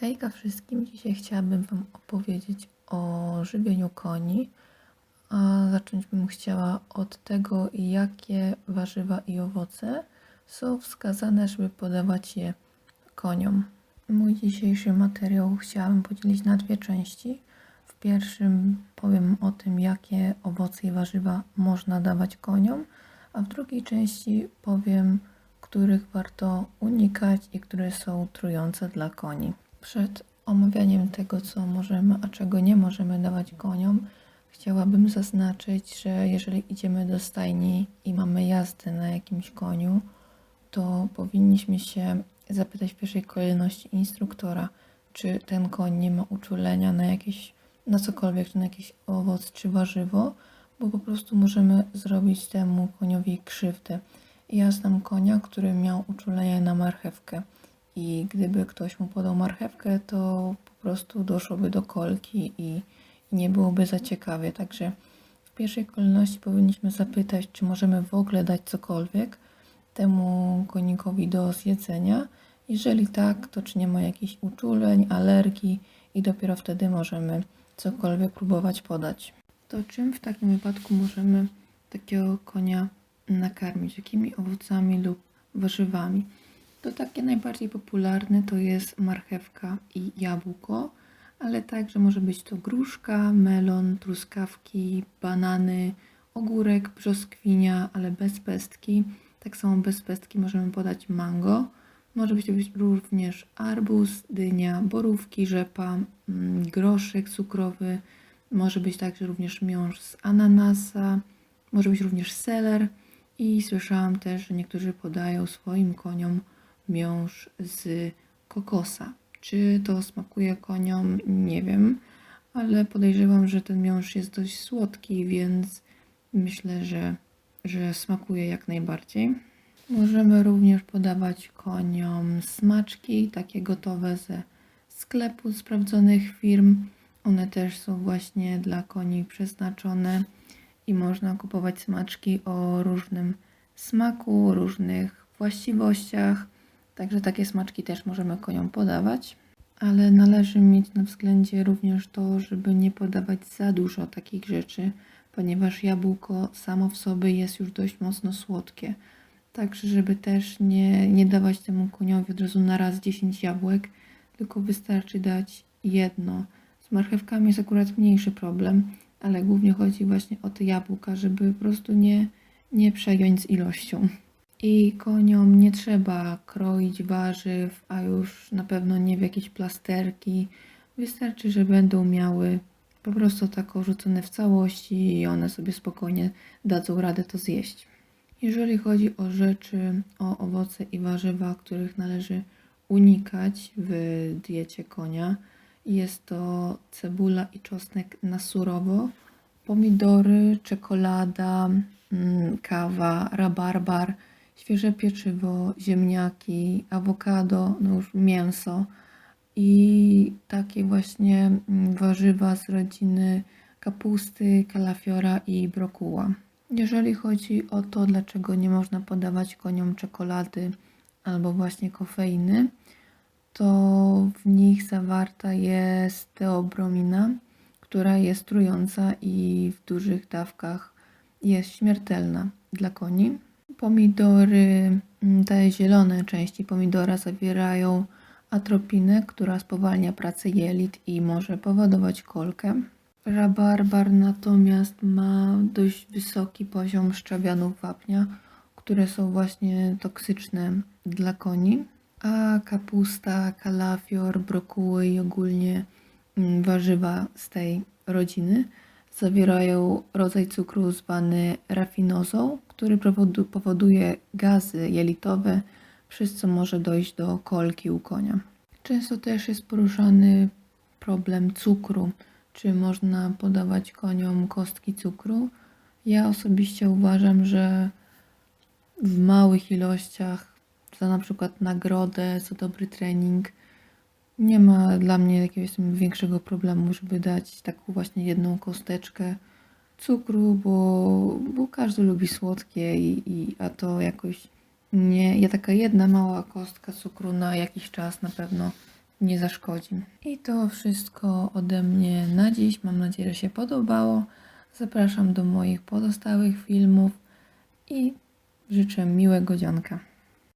Hejka wszystkim, dzisiaj chciałabym Wam opowiedzieć o żywieniu koni, a zacząć bym chciała od tego, jakie warzywa i owoce są wskazane, żeby podawać je koniom. Mój dzisiejszy materiał chciałabym podzielić na dwie części. W pierwszym powiem o tym, jakie owoce i warzywa można dawać koniom, a w drugiej części powiem, których warto unikać i które są trujące dla koni. Przed omawianiem tego, co możemy, a czego nie możemy dawać koniom, chciałabym zaznaczyć, że jeżeli idziemy do stajni i mamy jazdę na jakimś koniu, to powinniśmy się zapytać w pierwszej kolejności instruktora, czy ten koń nie ma uczulenia na jakieś, na cokolwiek, czy na jakiś owoc czy warzywo, bo po prostu możemy zrobić temu koniowi krzywdę. Ja znam konia, który miał uczulenie na marchewkę i gdyby ktoś mu podał marchewkę, to po prostu doszłoby do kolki i, nie byłoby za ciekawie. Także w pierwszej kolejności powinniśmy zapytać, czy możemy w ogóle dać cokolwiek temu konikowi do zjedzenia. Jeżeli tak, to czy nie ma jakichś uczuleń, alergii i dopiero wtedy możemy cokolwiek próbować podać. To czym w takim wypadku możemy takiego konia nakarmić? Jakimi owocami lub warzywami? To takie najbardziej popularne to jest marchewka i jabłko, ale także może być to gruszka, melon, truskawki, banany, ogórek, brzoskwinia, ale bez pestki. Tak samo bez pestki możemy podać mango. Może być również arbuz, dynia, borówki, rzepa, mm, groszek cukrowy. Może być także również miąższ z ananasa. Może być również seler. I słyszałam też, że niektórzy podają swoim koniom miąższ z kokosa. Czy to smakuje koniom? Nie wiem, ale podejrzewam, że ten miąższ jest dość słodki, więc myślę, że, że smakuje jak najbardziej. Możemy również podawać koniom smaczki, takie gotowe ze sklepu sprawdzonych firm. One też są właśnie dla koni przeznaczone i można kupować smaczki o różnym smaku, różnych właściwościach. Także takie smaczki też możemy koniom podawać, ale należy mieć na względzie również to, żeby nie podawać za dużo takich rzeczy, ponieważ jabłko samo w sobie jest już dość mocno słodkie. Także, żeby też nie, nie dawać temu koniowi od razu na raz 10 jabłek, tylko wystarczy dać jedno. Z marchewkami jest akurat mniejszy problem, ale głównie chodzi właśnie o te jabłka, żeby po prostu nie, nie przejąć z ilością. I koniom nie trzeba kroić warzyw, a już na pewno nie w jakieś plasterki. Wystarczy, że będą miały po prostu tak rzucone w całości i one sobie spokojnie dadzą radę to zjeść. Jeżeli chodzi o rzeczy, o owoce i warzywa, których należy unikać w diecie konia, jest to cebula i czosnek na surowo, pomidory, czekolada, mm, kawa, rabarbar, świeże pieczywo, ziemniaki, awokado, no już mięso i takie właśnie mm, warzywa z rodziny kapusty, kalafiora i brokuła. Jeżeli chodzi o to, dlaczego nie można podawać koniom czekolady albo właśnie kofeiny, to w nich zawarta jest teobromina, która jest trująca i w dużych dawkach jest śmiertelna dla koni. Pomidory, mm, te zielone części pomidora zawierają atropinę, która spowalnia pracę jelit i może powodować kolkę. Rabarbar natomiast ma dość wysoki poziom szczawianów wapnia, które są właśnie toksyczne dla koni, a kapusta, kalafior, brokuły i ogólnie mm, warzywa z tej rodziny zawierają rodzaj cukru zwany rafinozą, który powoduje gazy jelitowe, przez co może dojść do kolki u konia. Często też jest poruszany problem cukru czy można podawać koniom kostki cukru. Ja osobiście uważam, że w małych ilościach, za na przykład nagrodę, za dobry trening, nie ma dla mnie jakiegoś większego problemu, żeby dać taką właśnie jedną kosteczkę cukru, bo, bo każdy lubi słodkie, i, i, a to jakoś nie. Ja taka jedna mała kostka cukru na jakiś czas na pewno nie zaszkodzi. I to wszystko ode mnie na dziś. Mam nadzieję, że się podobało. Zapraszam do moich pozostałych filmów i życzę miłego dzionka.